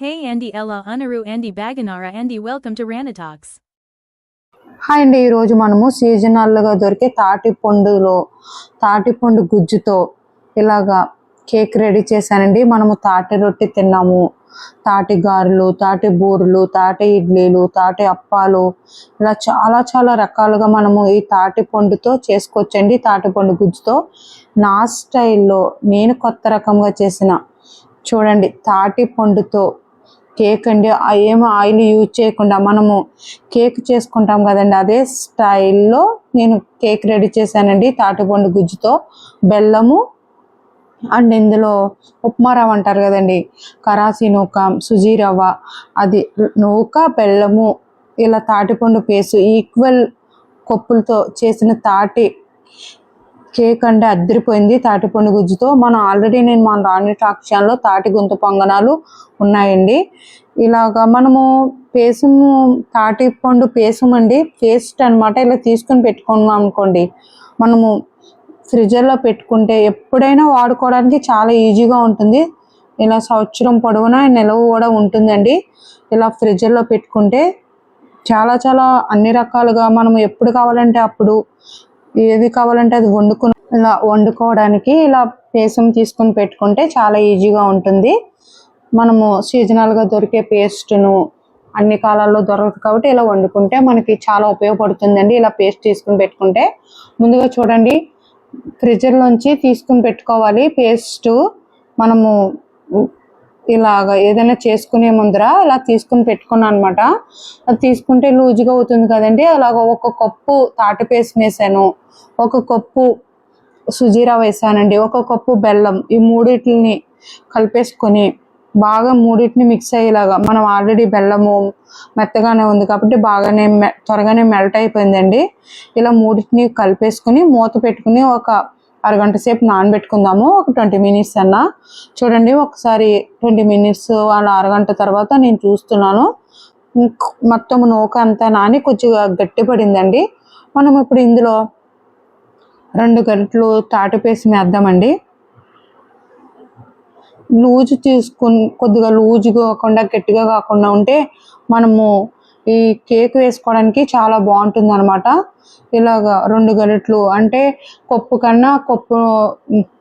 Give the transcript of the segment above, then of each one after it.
Hey Andy Ella Unaru Andy Baganara Andy welcome to Ranatalks. Hi అండి ఈరోజు మనము సీజనల్గా దొరికే తాటిపండులో తాటిపండు గుజ్జుతో ఇలాగా కేక్ రెడీ చేశానండి. మనము తాటి రొట్టె తిన్నాము. తాటి గారెలు తాటి బూరెలు తాటి ఇడ్లీలు తాటి అప్పాలు ఇలా చాలా చాలా రకాలుగా మనము ఈ తాటి పండుతో చేసుకోవచ్చండి. తాటి పండు గుజ్జుతో నా స్టైల్లో నేను కొత్త రకంగా చేసిన చూడండి తాటి పండుతో కేక్ అండి. ఏం ఆయిల్ యూజ్ చేయకుండా మనము కేక్ చేసుకుంటాం కదండి. అదే స్టైల్లో నేను కేక్ రెడీ చేశానండి. తాటిపండు గుజ్జుతో బెల్లము అండ్ ఇందులో ఉప్మా రవ్వ అంటారు కదండి. కరాసి నూక సుజీ రవ్వ అది నూక బెల్లము ఇలా తాటిపండు పేసు ఈక్వల్ కొప్పులతో చేసిన తాటి కేక్ అంటే అద్దరిపోయింది తాటిపండు గుజ్జుతో. మనం ఆల్రెడీ నేను మన రాణి టాక్షన్లో తాటి గుంత పొంగనాలు ఉన్నాయండి. ఇలాగా మనము పేసము తాటి పండు పేసం అండి పేస్ట్ అనమాట ఇలా తీసుకొని పెట్టుకున్నాం అనుకోండి మనము ఫ్రిడ్జర్లో పెట్టుకుంటే ఎప్పుడైనా వాడుకోవడానికి చాలా ఈజీగా ఉంటుంది. ఇలా సంవత్సరం పొడవునా నిలవ కూడా ఉంటుందండి. ఇలా ఫ్రిడ్జర్లో పెట్టుకుంటే చాలా చాలా అన్ని రకాలుగా మనం ఎప్పుడు కావాలంటే అప్పుడు ఏది కావాలంటే అది వండుకుని ఇలా వండుకోవడానికి ఇలా పేసం తీసుకుని పెట్టుకుంటే చాలా ఈజీగా ఉంటుంది. మనము సీజనల్గా దొరికే పేస్ట్ను అన్ని కాలాల్లో దొరకదు కాబట్టి ఇలా వండుకుంటే మనకి చాలా ఉపయోగపడుతుందండి. ఇలా పేస్ట్ తీసుకుని పెట్టుకుంటే ముందుగా చూడండి ఫ్రిడ్జర్లోంచి తీసుకుని పెట్టుకోవాలి. పేస్ట్ మనము ఇలాగ ఏదైనా చేసుకునే ముందర ఇలా తీసుకుని పెట్టుకున్నాను అనమాట అది తీసుకుంటే లూజ్గా అవుతుంది కదండి. అలాగ ఒక కప్పు తాటి వేసాను. ఒక కప్పు సుజీరా వేసానండి. ఒక కప్పు బెల్లం ఈ మూడిటిని కలిపేసుకొని బాగా మూడింటిని మిక్స్ అయ్యేలాగా మనం ఆల్రెడీ బెల్లము మెత్తగానే ఉంది కాబట్టి బాగానే త్వరగానే మెల్ట్ అయిపోయిందండి. ఇలా మూడింటిని కలిపేసుకుని మూత పెట్టుకుని ఒక అరగంట సేపు నానబెట్టుకుందాము. ఒక ట్వంటీ మినిట్స్ అన్నా. చూడండి ఒకసారి ట్వంటీ మినిట్స్ అలా అరగంట తర్వాత నేను చూస్తున్నాను. మొత్తం నూక అంతా నాని కొద్దిగా గట్టిపడిందండి. మనం ఇప్పుడు ఇందులో రెండు గంటలు తాటిపేసి మేద్దామండి లూజు తీసుకుని కొద్దిగా లూజుగా కాకుండా గట్టిగా కాకుండా ఉంటే మనము ఈ కేక్ వేసుకోవడానికి చాలా బాగుంటుంది అనమాట ఇలాగా రెండు గరిట్లు అంటే కప్పు కన్నా కప్పు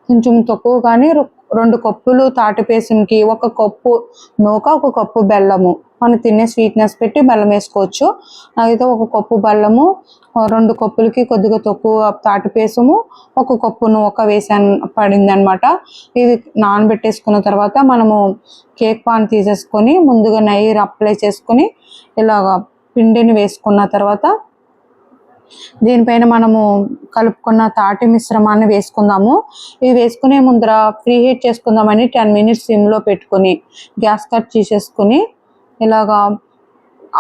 కొంచెం తక్కువ కానీ రెండు కప్పులు తాటిపేసునికి ఒక కప్పు నూక ఒక కప్పు బెల్లము. మనం తినే స్వీట్నెస్ పెట్టి బెల్లం వేసుకోవచ్చు. అయితే ఒక కప్పు బెల్లము రెండు కప్పులకి కొద్దిగా తక్కువ తాటిపేసము ఒక కప్పు నూక వేసాను పడింది అనమాట ఇది నానబెట్టేసుకున్న తర్వాత మనము కేక్ పాన్ తీసేసుకొని ముందుగా నెయ్యి అప్లై చేసుకొని ఇలాగ పిండిని వేసుకున్న తర్వాత దీనిపైన మనము కలుపుకున్న తాటి మిశ్రమాన్ని వేసుకుందాము. ఇవి వేసుకునే ముందర ఫ్రీ హీట్ చేసుకుందామని టెన్ మినిట్స్ సిమ్లో పెట్టుకొని గ్యాస్ కట్ చేసేసుకుని ఇలాగా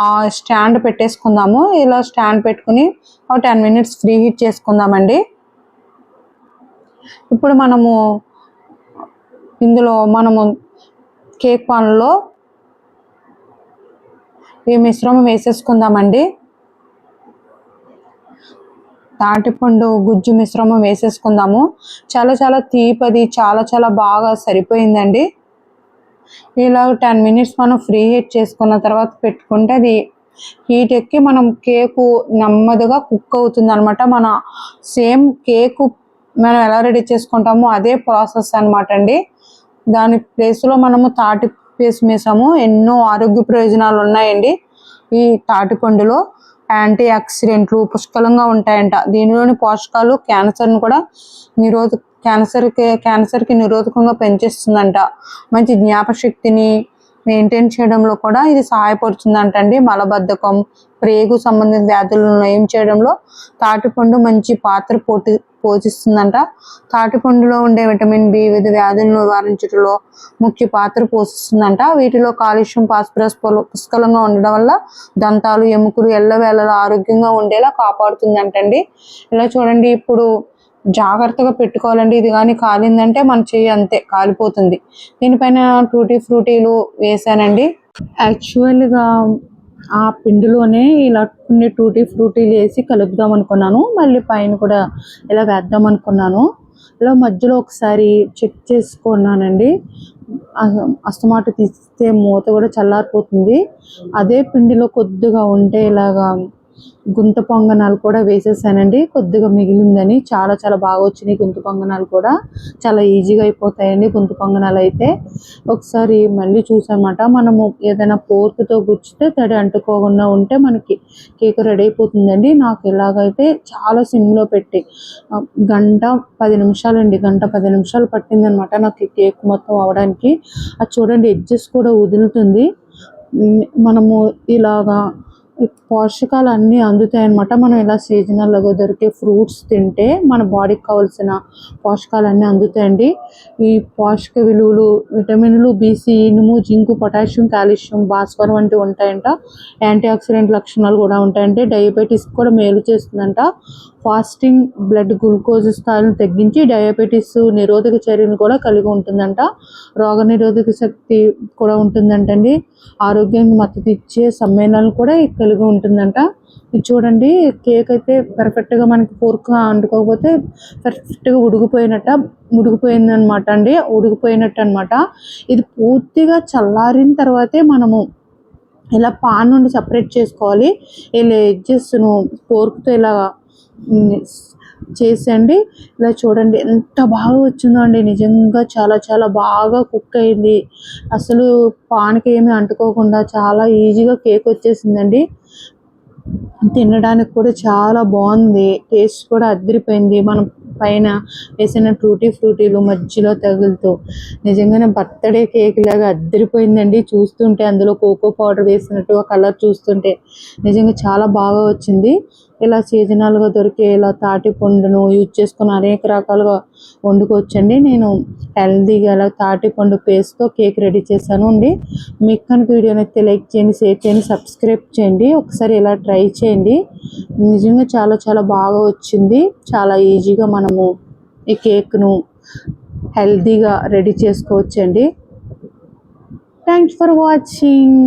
ఆ స్టాండ్ పెట్టేసుకుందాము. ఇలా స్టాండ్ పెట్టుకుని ఒక టెన్ మినిట్స్ ఫ్రీ హీట్ చేసుకుందామండి. ఇప్పుడు మనము ఇందులో మనము కేక్ పాన్లో ఈ మిశ్రమం వేసేసుకుందామండి. తాటిపండు గుజ్జు మిశ్రమం వేసేసుకుందాము. చాలా చాలా తీపది చాలా చాలా బాగా సరిపోయిందండి. ఇలా టెన్ మినిట్స్ మనం ఫ్రీ హీట్ చేసుకున్న తర్వాత పెట్టుకుంటే అది హీట్ ఎక్కి మనం కేకు నెమ్మదిగా కుక్ అవుతుంది అనమాట మన సేమ్ కేకు మనం ఎలా రెడీ చేసుకుంటామో అదే ప్రాసెస్ అనమాట అండి. దాని ప్లేస్లో మనము తాటి పేస్ట్ వేసాము. ఎన్నో ఆరోగ్య ప్రయోజనాలు ఉన్నాయండి ఈ తాటిపండులో. యాంటీ ఆక్సిడెంట్లు పుష్కలంగా ఉంటాయంట. దీనిలోని పోషకాలు క్యాన్సర్ను కూడా నిరోధ క్యాన్సర్కి క్యాన్సర్కి నిరోధకంగా పెంచేస్తుందంట. మంచి జ్ఞాపశక్తిని మెయింటైన్ చేయడంలో కూడా ఇది సహాయపడుతుందంట అండి మలబద్ధకం ప్రేగు సంబంధిత వ్యాధులను నయం చేయడంలో తాటిపండు మంచి పాత్ర పోటీ పోషిస్తుందంట. తాటిపండులో ఉండే విటమిన్ బి వివిధ వ్యాధులను నివారించడంలో ముఖ్య పాత్ర పోషిస్తుందంట. వీటిలో కాలుష్యం ఫాస్ఫరస్ పుష్కలంగా ఉండడం వల్ల దంతాలు ఎముకలు ఎల్లవేళలా ఆరోగ్యంగా ఉండేలా కాపాడుతుందంటండి. ఇలా చూడండి ఇప్పుడు జాగ్రత్తగా పెట్టుకోవాలండి. ఇది కానీ కాలిందంటే మన చెయ్యి అంతే కాలిపోతుంది. దీనిపైన టూటీ ఫ్రూటీలు వేసానండి. యాక్చువల్గా ఆ పిండిలోనే ఇలా కొన్ని టూటీ ఫ్రూటీలు వేసి కలుపుదాం అనుకున్నాను. మళ్ళీ పైన కూడా ఇలా వేద్దాం అనుకున్నాను. ఇలా మధ్యలో ఒకసారి చెక్ చేసుకున్నానండి. అస- అస్తమాట తీస్తే మూత కూడా చల్లారిపోతుంది. అదే పిండిలో కొద్దిగా ఉంటే ఇలాగా గుంత పొంగనాలు కూడా వేసేసానండి. కొద్దిగా మిగిలిందని చాలా చాలా బాగా వచ్చినాయి గుంత పొంగనాలు కూడా. చాలా ఈజీగా అయిపోతాయండి గుంత పొంగనాలు అయితే. ఒకసారి మళ్ళీ చూసామాట మనము ఏదైనా పోర్క్తో గుచ్చితే తడి అంటుకోకుండా ఉంటే మనకి కేక్ రెడీ అయిపోతుందండి. నాకు ఇలాగైతే చాలా సిమ్లో పెట్టి గంట పది నిమిషాలండి. గంట పది నిమిషాలు పట్టిందనమాట నాకు కేక్ మొత్తం అవడానికి అది చూడండి ఎడ్జెస్ కూడా వదులుతుంది. మనము ఇలాగా పోషకాలు అన్నీ అందుతాయి అన్నమాట మనం ఇలా సీజనల్గా దొరికే ఫ్రూట్స్ తింటే మన బాడీకి కావాల్సిన పోషకాలు అన్నీ అందుతాయండి. ఈ పోషక విలువలు విటమిన్లు బీసీ ఇనుము జింకు పొటాషియం కాల్షియం భాస్వరం వంటివి ఉంటాయంట. యాంటీ ఆక్సిడెంట్ లక్షణాలు కూడా ఉంటాయంటే డయాబెటీస్ కూడా మేలు చేస్తుందంట. ఫాస్టింగ్ బ్లడ్ గ్లూకోజ్ స్థాయిలను తగ్గించి డయాబెటీస్ నిరోధక చర్యను కూడా కలిగి ఉంటుందంట. రోగ నిరోధక శక్తి కూడా ఉంటుందంటండి. ఆరోగ్యానికి మద్దతు ఇచ్చే సమ్మేళనాలు కూడా ఇక్కడ కలిగి ఉంటుందంట. ఇది చూడండి కేక్ అయితే పర్ఫెక్ట్గా మనకి ఫోర్క్ అంటుకోకపోతే పర్ఫెక్ట్గా ఉడికిపోయినట్ట ఉడికిపోయింది అనమాట అండి. ఉడికిపోయినట్టు అనమాట ఇది పూర్తిగా చల్లారిన తర్వాతే మనము ఇలా పాన్ నుండి సపరేట్ చేసుకోవాలి. ఇలా ఎడ్జెస్ను ఫోర్క్తో ఇలా చేసండి ఇలా చూడండి ఎంత బాగా వచ్చిందో అండి. నిజంగా చాలా చాలా బాగా కుక్ అయింది. అసలు పాన్కి ఏమీ అంటుకోకుండా చాలా ఈజీగా కేక్ వచ్చేసిందండి. తినడానికి కూడా చాలా బాగుంది. టేస్ట్ కూడా అదిరిపోయింది. మనం పైన వేసిన టూటీ ఫ్రూటీలు మధ్యలో తగులుతూ. నిజంగానే బర్త్డే కేక్ లాగా అద్దరిపోయిందండి. చూస్తుంటే అందులో కోకో పౌడర్ వేసినట్టు ఆ కలర్ చూస్తుంటే. నిజంగా చాలా బాగా వచ్చింది. ఇలా సీజనల్గా దొరికే ఇలా తాటి పండును యూజ్ చేసుకుని అనేక రకాలుగా వండుకోవచ్చండి. నేను హెల్దీగా ఇలా తాటి పండు పేస్ట్తో కేక్ రెడీ చేశాను అండి. మీకు కనుక వీడియో నచ్చితే లైక్ చేయండి షేర్ చేయండి సబ్స్క్రైబ్ చేయండి. ఒకసారి ఇలా ట్రై చేయండి. నిజంగా చాలా చాలా బాగా వచ్చింది. చాలా ఈజీగా మనము ఈ కేక్ను హెల్దీగా రెడీ చేసుకోవచ్చండి. Thanks for watching.